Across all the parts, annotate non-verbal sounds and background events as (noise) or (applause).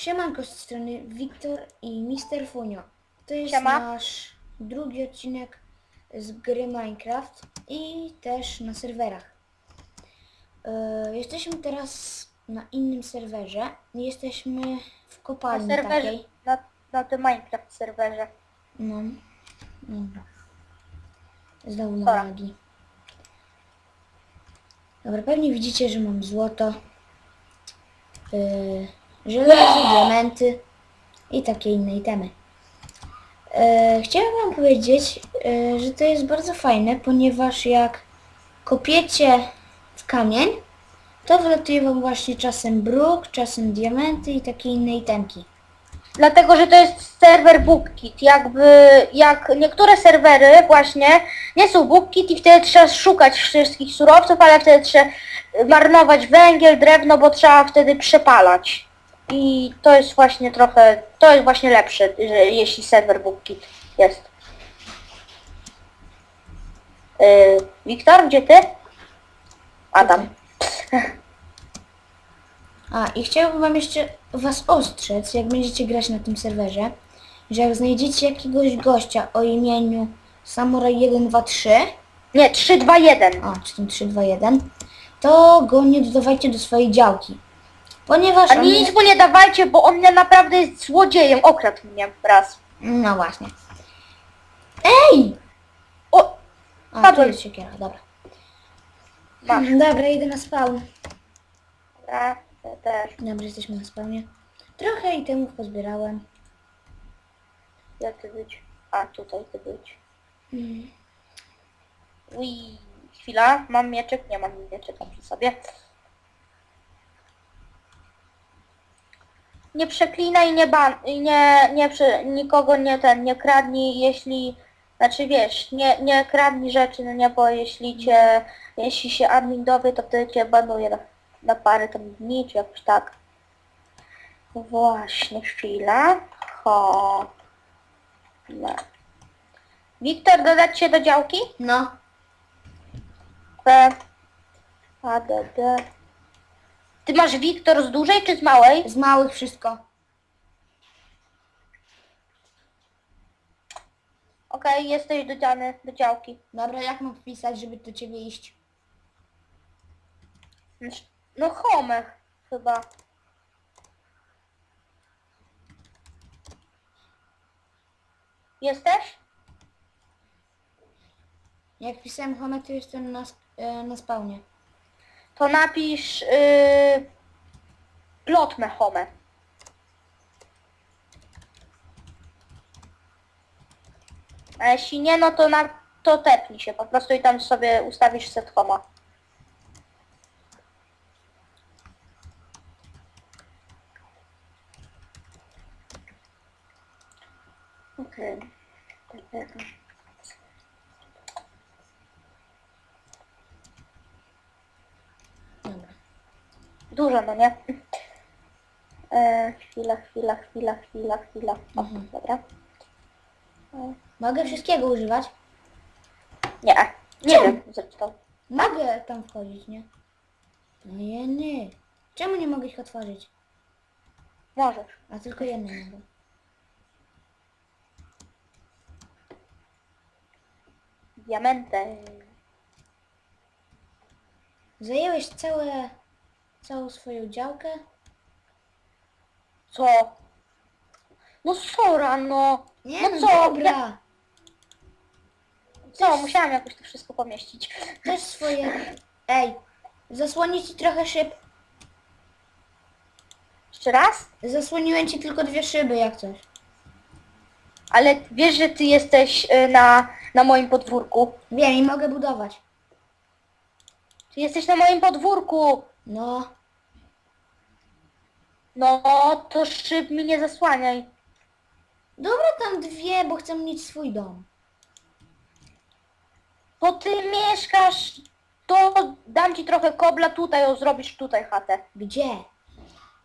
Siemanko z strony Wiktor i Mister Funio. To jest Siema. nasz drugi odcinek z gry Minecraft i też na serwerach. E, jesteśmy teraz na innym serwerze. Jesteśmy w Na kopalni serwerze, takiej. na, na tym Minecraft serwerze. No. Dobra. Znowu na Dobra. lagi. Dobra, pewnie widzicie, że mam złoto, yy, żelazo, diamenty i takie inne itemy. Yy, chciałem wam powiedzieć, yy, że to jest bardzo fajne, ponieważ jak kopiecie w kamień, to wylatuje wam właśnie czasem bruk, czasem diamenty i takie inne itemki. Dlatego, że to jest serwer BookKit. Jakby, jak niektóre serwery właśnie nie są BookKit i wtedy trzeba szukać wszystkich surowców, ale wtedy trzeba marnować węgiel, drewno, bo trzeba wtedy przepalać. I to jest właśnie trochę, to jest właśnie lepsze, że, jeśli serwer BookKit jest. Yy, Wiktor, gdzie ty? Adam. (laughs) A, i chciałbym wam jeszcze was ostrzec, jak będziecie grać na tym serwerze, że jak znajdziecie jakiegoś gościa o imieniu Samurai 123, Nie, 3, 2, 1. a, czy ten 321, to go nie dodawajcie do swojej działki. Ponieważ nic mu nie dawajcie, bo on mnie naprawdę jest złodziejem. Okradł mnie raz. No właśnie. Ej! O, A, tu Padłem. jest siekiera, dobra. masz. Dobra, idę na spawn. Dobra, ja też. Dobra, jesteśmy na spawnie. Trochę itemów pozbierałem. Jak ty być? A, tutaj ty być. Mm. Ui, chwila. Mam mieczek? Nie mam mieczeka przy sobie. Nie przeklinaj, nie ban, nie, nie przy, nikogo nie ten, nie kradnij, jeśli, znaczy wiesz, nie, nie kradnij rzeczy, no nie, bo jeśli cię, jeśli się admin dowie, to wtedy cię banuje na, na parę tam dni, czy jakoś tak. Właśnie, chwila. Ho. Chwila. Wiktor, dodać się do działki? No, P. A, D, D. Ty masz Wiktor z dużej czy z małej? z małych wszystko. Okej, jesteś dodany do działki. Dobra, jak mam wpisać, żeby do ciebie iść? No Homer chyba. Jesteś? Jak wpisałem home, to jestem na, sp- e, na spawnie. To napisz yy, plotmę Home. A jeśli nie, no to na to tepnij się po prostu i tam sobie ustawisz set Homa. Okej. Okay. Dobra. Dużo, no nie? E, chwila, chwila, chwila, chwila, chwila. O, Mhm. dobra. E, Mogę wszystkiego używać? nie, nie wiem. Mogę tam wchodzić, nie? No jeny. Czemu nie mogę ich otworzyć? Możesz. A tylko jedne mogę. Diamenty. Zajęłeś całe, całą swoją działkę? Co? No sora, no. Nie, No no, co? dobra. Co, musiałam jakoś to wszystko pomieścić. Też swoje... Ej, zasłonię ci trochę szyb. Jeszcze raz? Zasłoniłem ci tylko dwie szyby, jak coś. Ale wiesz, że ty jesteś y, na, na moim podwórku. Wiem i mogę budować. Ty jesteś na moim podwórku. No, No, to szyb mi nie zasłaniaj. dobra tam dwie, bo chcę mieć swój dom. Bo ty mieszkasz, to dam ci trochę kobla tutaj, o zrobisz tutaj chatę. Gdzie?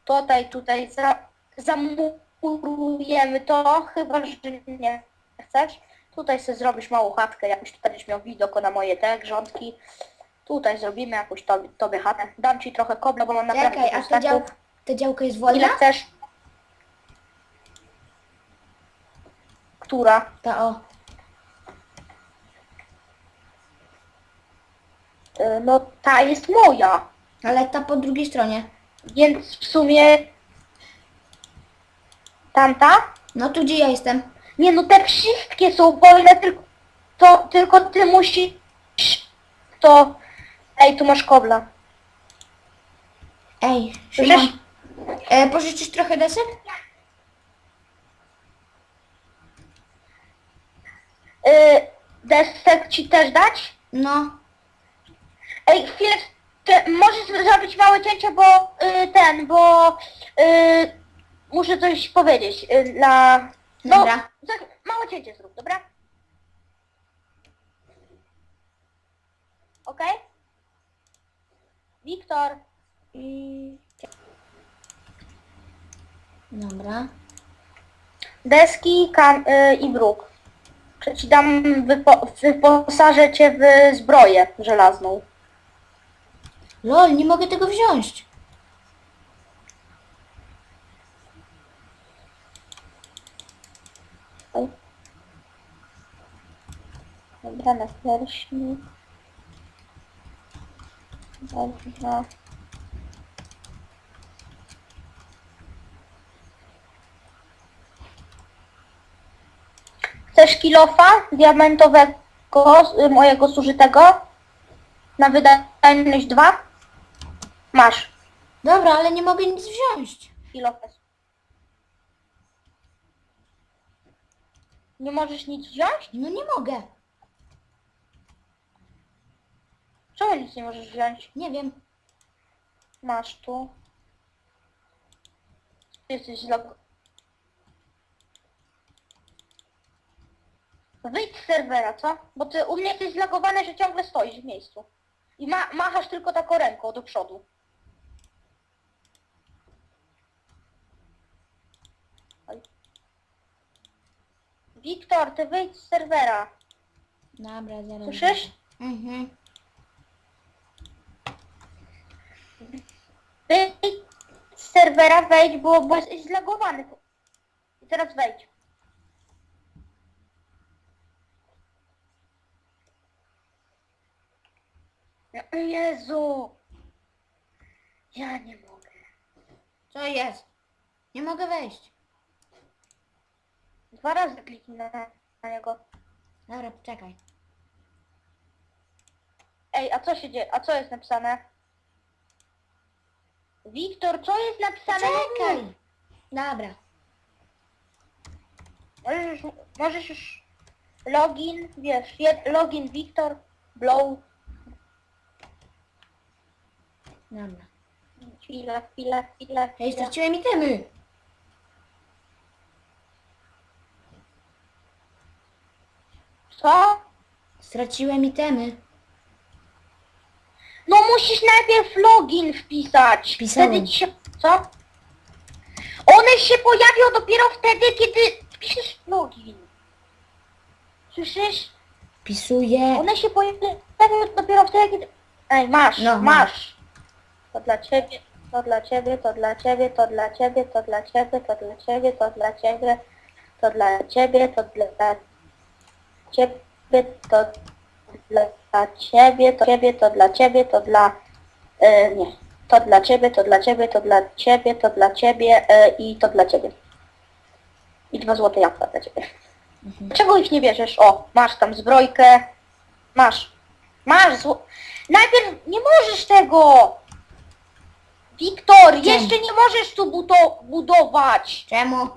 Tutaj, tutaj za, zamurujemy to, chyba że nie chcesz. Tutaj sobie zrobisz małą chatkę, jakoś tutaj będziesz miał widok na moje te grządki. Tutaj zrobimy jakąś tobie, tobie chatę. Dam ci trochę kobla, bo mam naprawdę Czekaj, a ta, dział, statków. ta działka jest wolna? Ile chcesz? Która? Ta o. E, no ta jest moja, Ale ta po drugiej stronie. więc w sumie... Tamta? No tu gdzie ja jestem? Nie no, te wszystkie są wolne, tylko, to, tylko ty musisz to Ej, tu masz kobla. Ej, Słyszysz? Szymon. E, pożyczysz trochę desek? Y, desek ci też dać? No. Ej, chwilę, te, możesz zrobić małe cięcie, bo y, ten, bo y, muszę coś powiedzieć y, dla... No, Dobra. za, małe cięcie zrób, dobra? Okej? Wiktor, I... Dobra. deski y, i bruk. Czy ci dam, wypo, wyposażę cię w zbroję żelazną. Lol, nie mogę tego wziąć. Dobra, na pierśni. Dobra. Chcesz kilofa diamentowego, y, mojego zużytego? Na wydajność 2? Masz. Dobra, ale nie mogę nic wziąć. Kilof. Nie możesz nic wziąć? No nie mogę. Czemu nic nie możesz wziąć? Nie wiem. Masz tu. Ty Jesteś log... Wyjdź z serwera, co? Bo ty u mnie jesteś zlogowany, że ciągle stoisz w miejscu. I ma machasz tylko taką ręką do przodu. Oj. Wiktor, ty wyjdź z serwera. Dobra, zaraz. Słyszysz? Mhm. Wyjdź z serwera, wejdź, bo, bo jesteś zlogowany. I teraz wejdź. Jezu! Ja nie mogę. Co jest? Nie mogę wejść. Dwa razy kliknij na, na niego. Dobra, poczekaj. Ej, a co się dzieje? A co jest napisane? Wiktor, co jest napisane? Czekaj. Dobra. Możesz, już- możesz już login, wiesz, jed, login Wiktor, blow, Dobra. chwila, chwila, chwila, Ej, chwila. straciłem itemy. Co? Straciłem itemy. No musisz najpierw login wpisać. Wpisałem. Wtedy ci się... Co? One się pojawią dopiero wtedy, kiedy wpiszesz login. Słyszysz? Pisuję. One się pojawią dopiero wtedy, kiedy... Ej, masz, No, masz. To dla ciebie, to dla ciebie, to dla ciebie, to dla ciebie, to dla ciebie, to dla ciebie, to dla ciebie, to dla ciebie, to dla ciebie, to dla ciebie, to ciebie, to dla ciebie, to dla... E, nie. To dla ciebie, to dla ciebie, to dla ciebie, to dla ciebie e, i to dla ciebie. I dwa złote jabłka dla ciebie. Dlaczego ich nie bierzesz? O, masz tam zbrojkę. Masz. Masz zło... Najpierw nie możesz tego! Wiktor, jeszcze nie możesz tu budo budować! Czemu?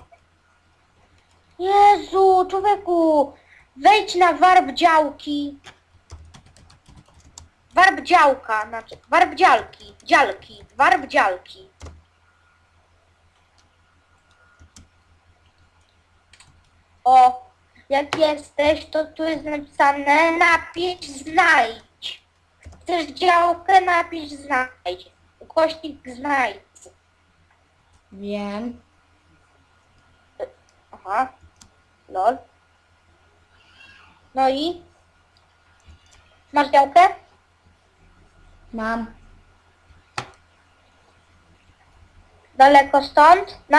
Jezu, człowieku! Wejdź na warp działki. Warp działka, znaczy działki, warp działki. O, jak jesteś, to tu jest napisane napisz znajdź. Chcesz działkę, napisz znajdź. Ukośnik znajdź. Wiem. Aha. Lol. No i? Masz działkę? Mam. Daleko stąd? Na...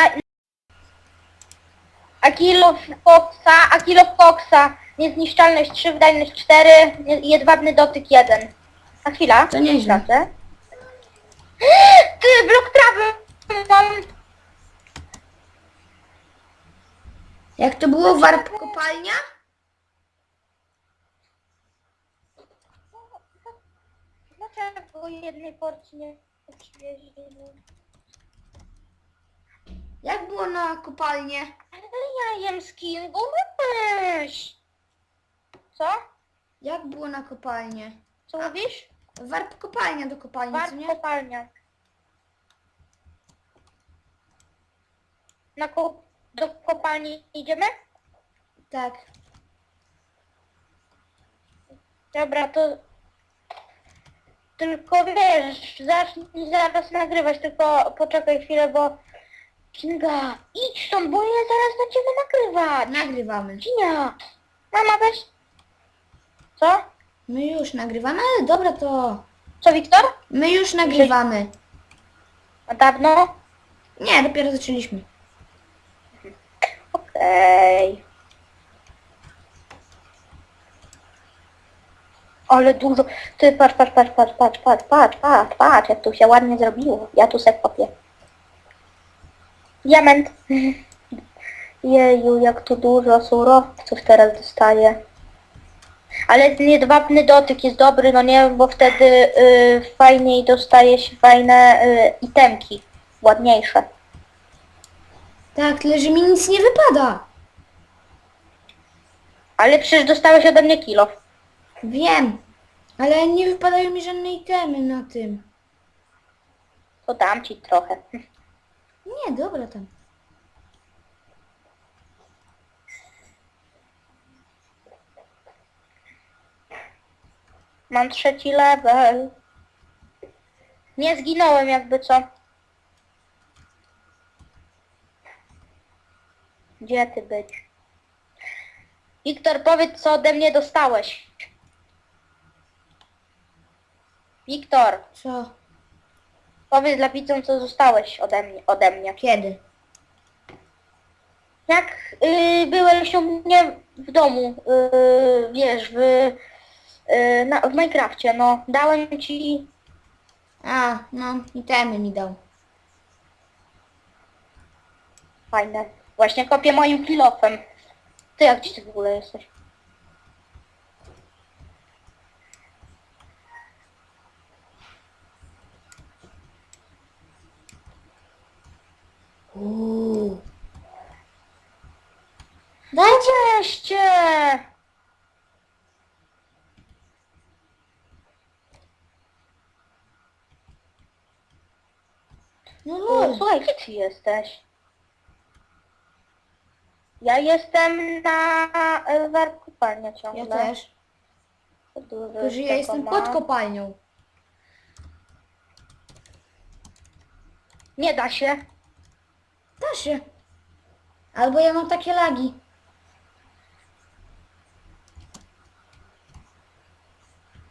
A kilo koksa, a kilo koksa. Niezniszczalność 3, wydajność 4, nie- jedwabny dotyk 1. A chwila. To nieźle. Sprawdzę. (gasps) Ty, blok trawy mam. Jak to było warp kopalnia? Dlaczego jednej porcji nie przywieźli? Jak było na kopalnie? Ale ja jem z Kingą mysz. Co? Jak było na kopalnie? Co mówisz? Warp kopalnia do kopalni, co Warp nie? kopalnia. Na ko do kopalni idziemy? Tak. Dobra, to... Tylko wiesz, zacznij zaraz nagrywać, tylko poczekaj chwilę, bo... Kinga, idź stąd, bo ja zaraz będziemy nagrywać. Nagrywamy. Kinia! Mama, weź... Co? My już nagrywamy, ale dobra to. Co, Wiktor? My już nagrywamy. A dawno? Nie, dopiero zaczęliśmy. Okej. Ale dużo. Ty patrz, patrz, patrz, patrz, patrz, patrz, patrz, patrz, patrz, jak tu się ładnie zrobiło. Ja tu se kopię. Diament. (laughs) Jeju, jak tu dużo surowców teraz dostaję. Ale ten jedwabny dotyk jest dobry, no nie, bo wtedy y, fajniej dostaje się fajne y, itemki. Ładniejsze. Tak, tyle, że mi nic nie wypada. Ale przecież dostałeś ode mnie kilo. Wiem. Ale nie wypadają mi żadne itemy na tym. To dam ci trochę. Nie, dobra tam. Mam trzeci level. Nie zginąłem jakby co. Gdzie ty być? Wiktor, powiedz co ode mnie dostałeś. Wiktor, Co? powiedz dla widzom co dostałeś ode mnie. Ode mnie. Kiedy? Jak y, byłeś u mnie w domu, y, wiesz, w, y, na, w Minecrafcie, no, dałem ci A, no, itemy mi dał. fajne. Właśnie kopię moim kilofem. Ty, jak gdzie ty w ogóle jesteś? Dajcie. Weźcie! No O, lol. Słuchaj, gdzie ty jesteś? Ja jestem na warp kopalnia ciągle. Ja też. Tylko, że ja jestem pod kopalnią. Nie da się. Da się. Albo ja mam takie lagi.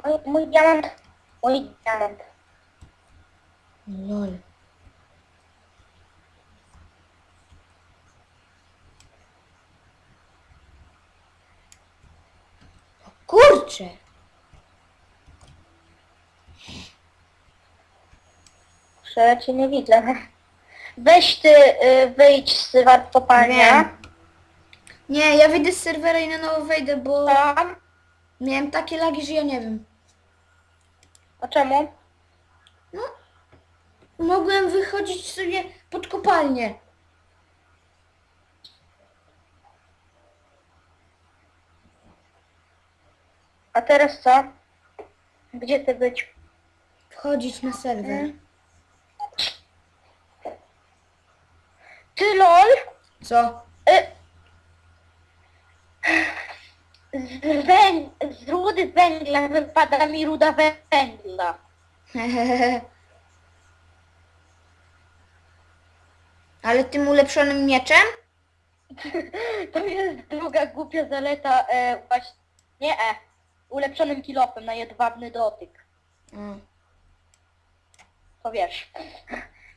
Mój, mój diament. Mój diament. Lol. O kurcze. Że ja cię nie widzę. Weź ty y, wyjdź z. Wiem. Nie, ja wyjdę z serwera i na nowo wejdę, bo Tam. miałem takie lagi, że ja nie wiem. A czemu? No, mogłem wychodzić sobie pod kopalnię. A teraz co? Gdzie ty być? Wchodzić na serwer. Mm. Ty lol? Co? Y... Z, węg... z rudy węgla wypada mi ruda węgla. (laughs) Ale tym ulepszonym mieczem? (laughs) To jest druga głupia zaleta e, właśnie... Nie e. Ulepszonym kilofem na jedwabny dotyk. Mm. To wiesz.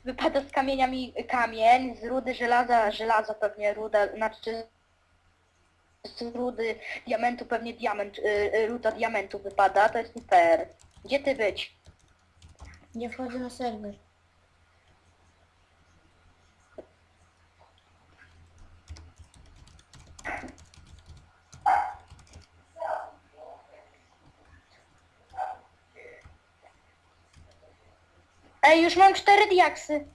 wypada z kamieniami kamień, z rudy żelaza, żelazo pewnie ruda, znaczy z rudy diamentu pewnie diament, y, y, ruda diamentu wypada, to jest fair. Gdzie ty być? Nie wchodzę na serwer. Ej, już mam cztery diaksy.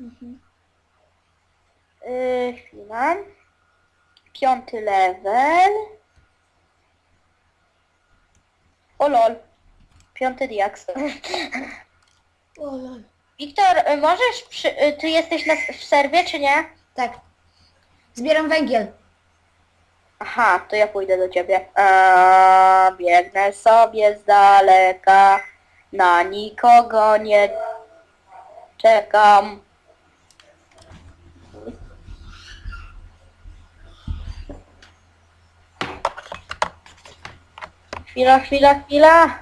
Mhm. Yy, chwila. Piąty level. O lol. Piąty diaks. (laughs) O lol. Wiktor, y, możesz przy... y, Ty jesteś na, w serwie, czy nie? Tak. Zbieram węgiel. Aha, to ja pójdę do ciebie. A, biegnę sobie z daleka. Na nikogo nie czekam. Chwila, chwila, chwila.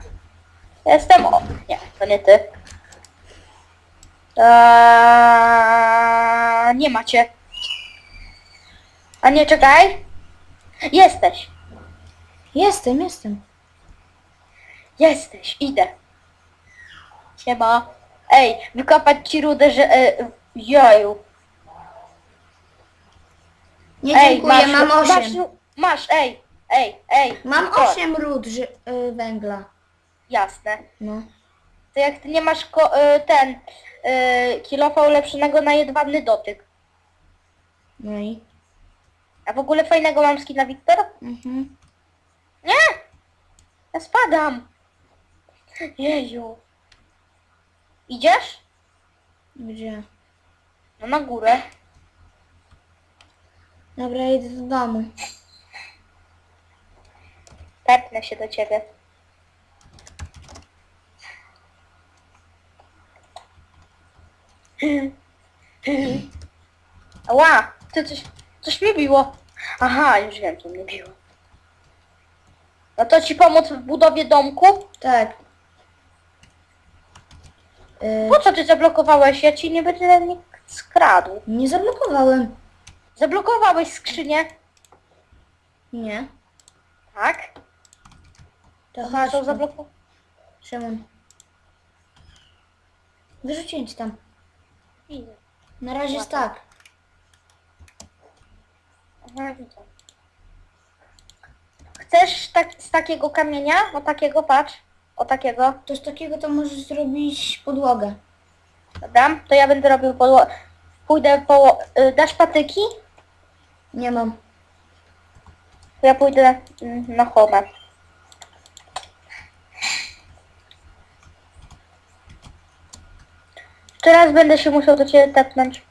Jestem... O, nie, to nie ty. Eee, nie macie. A nie, czekaj. Jesteś. Jestem, jestem. Jesteś, idę. Siema. Ej, wykopać ci rudę, że... E, joju. Nie Ej, dziękuję, masz, mam Masz, 8. masz, ej, ej, ej. Mam Wiktor, 8 ród ży- y, węgla. Jasne. No. To jak ty nie masz ko, e, ten e, kilofa ulepszonego na jedwabny dotyk. No i. A w ogóle fajnego mam skina Wiktor? Mhm. Nie! Ja spadam. Jeju. Idziesz? Gdzie? No na górę. Dobra, idę do domu. Tepnę się do ciebie. Ła! Ty coś, coś mnie biło. Aha, już wiem, co mnie biło. No to ci pomóc w budowie domku? Tak. Y, Po co ty zablokowałeś? Ja ci nie będę nikt skradł. nie zablokowałem. Zablokowałeś skrzynię? Nie. Tak? To chodź. to tu. zablokował. Szymon. Wyrzuciłem ci tam. Na razie jest tak. Aha, widzę. Chcesz tak, z takiego kamienia? O takiego, patrz. O takiego. To z takiego to możesz zrobić podłogę. Dobra, to ja będę robił podło... Pójdę po... y, Dasz patyki? Nie mam. To ja pójdę mm, na home. Teraz będę się musiał do Ciebie tepnąć.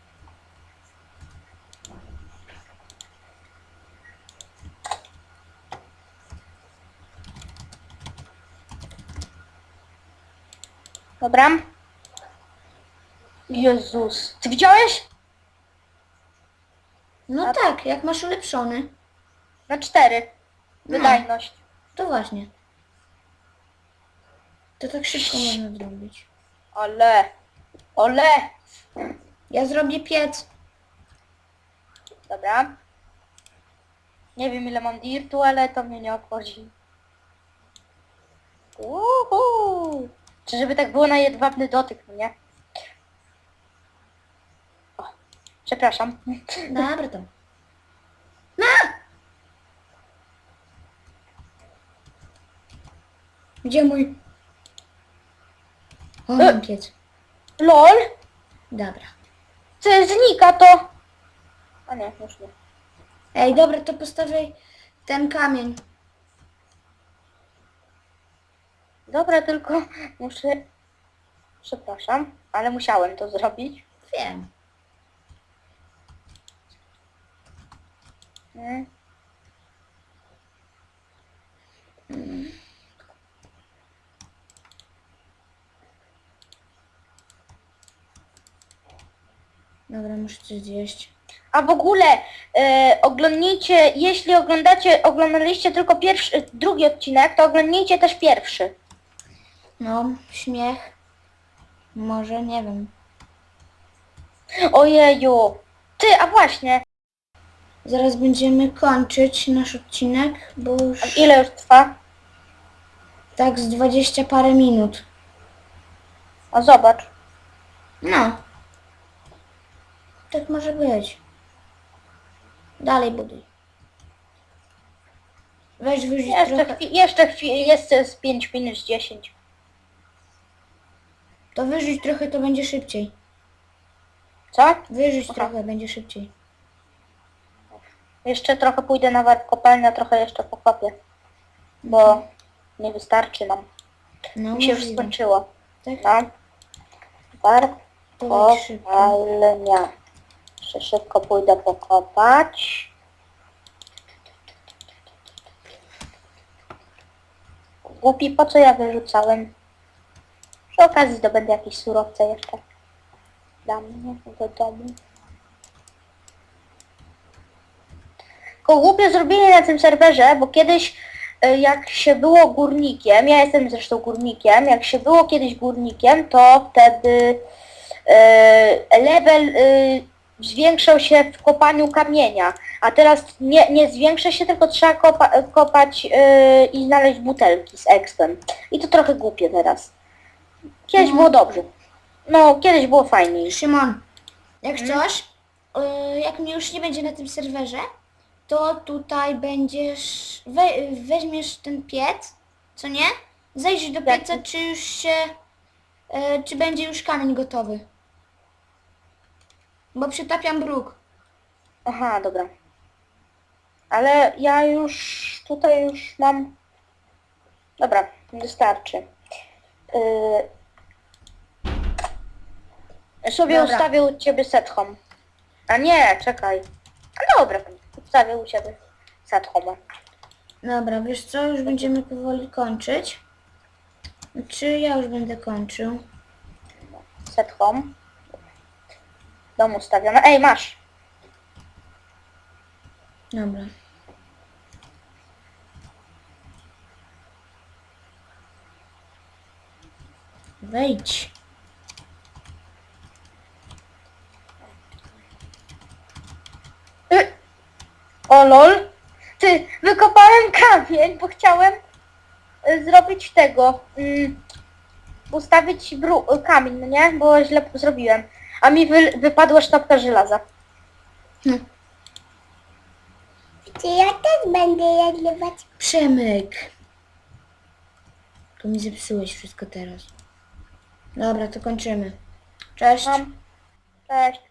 Dobra. Jezus. Ty widziałeś? No A- tak, jak masz ulepszony. Na cztery. No. Wydajność. To właśnie. To tak szybko można zrobić. Ale. Ole. Ja zrobię piec. Dobra. Nie wiem ile mam dirtu, ale to mnie nie obchodzi. Uhu. Czy żeby tak było na jedwabny dotyk, no nie? O, przepraszam. Dobra to. Gdzie mój? O, mam piec. LOL? Dobra. Co znika to? A nie, już nie. Ej, dobra, to postawię ten kamień. Dobra, tylko muszę... Przepraszam, ale musiałem to zrobić. Wiem. Mm. Dobra, muszę coś zjeść. A w ogóle e, oglądnijcie, jeśli oglądacie, oglądaliście tylko pierwszy, drugi odcinek, to oglądnijcie też pierwszy. No, śmiech. Może, nie wiem. Ojeju. Ty, a właśnie, Zaraz będziemy kończyć nasz odcinek, bo a już ile już trwa? tak z 20 parę minut. A zobacz. No. Tak może być. Dalej buduj. Weź wyrzuć Jeszcze, trochę. chwi- jeszcze chwilę, jeszcze z 5 minut, z 10. To wyrzuć trochę, to będzie szybciej. Co? Wyrzuć Aha. trochę, będzie szybciej. Jeszcze trochę pójdę na warp kopalnię, trochę jeszcze pokopię. Bo nie wystarczy nam. No, Mi się już możliwe. skończyło. Tak? No. Warp To szybko. kopalnia. Jeszcze szybko pójdę pokopać. Głupi, po co ja wyrzucałem? Przy okazji zdobędę jakieś surowce jeszcze. Dla mnie, do domu. Tylko głupie zrobienie na tym serwerze, bo kiedyś y, jak się było górnikiem, ja jestem zresztą górnikiem, jak się było kiedyś górnikiem, to wtedy y, level y, zwiększał się w kopaniu kamienia, a teraz nie, nie zwiększa się, tylko trzeba kopa, kopać y, i znaleźć butelki z expem. I to trochę głupie teraz. Kiedyś No. było dobrze. No, kiedyś było fajniej. Szymon, jak Hmm? coś, y, jak mnie już nie będzie na tym serwerze, to tutaj będziesz, we, weźmiesz ten piec, co nie? Zajrzyj do pieca, czy już się, y, czy będzie już kamień gotowy. Bo przytapiam bruk. Aha, dobra. Ale ja już tutaj już mam... Dobra, wystarczy. Yy... Sobie Dobra. ustawię u ciebie set home. A nie, czekaj. A dobra, ustawię u ciebie set home. Dobra, wiesz co, już będziemy powoli kończyć. Czy ja już będę kończył? Set home. Dom. Ej, masz. Dobra. Wejdź. Y, O lol. Ty, wykopałem kamień, bo chciałem y, zrobić tego. Mm, ustawić bru- kamień, no nie? Bo źle zrobiłem. A mi wy- wypadła sztabka żelaza. Hm. Czy ja też będę jadlować? Przemyk. To mi zepsułeś wszystko teraz. Dobra, to kończymy. Cześć. Mam. Cześć.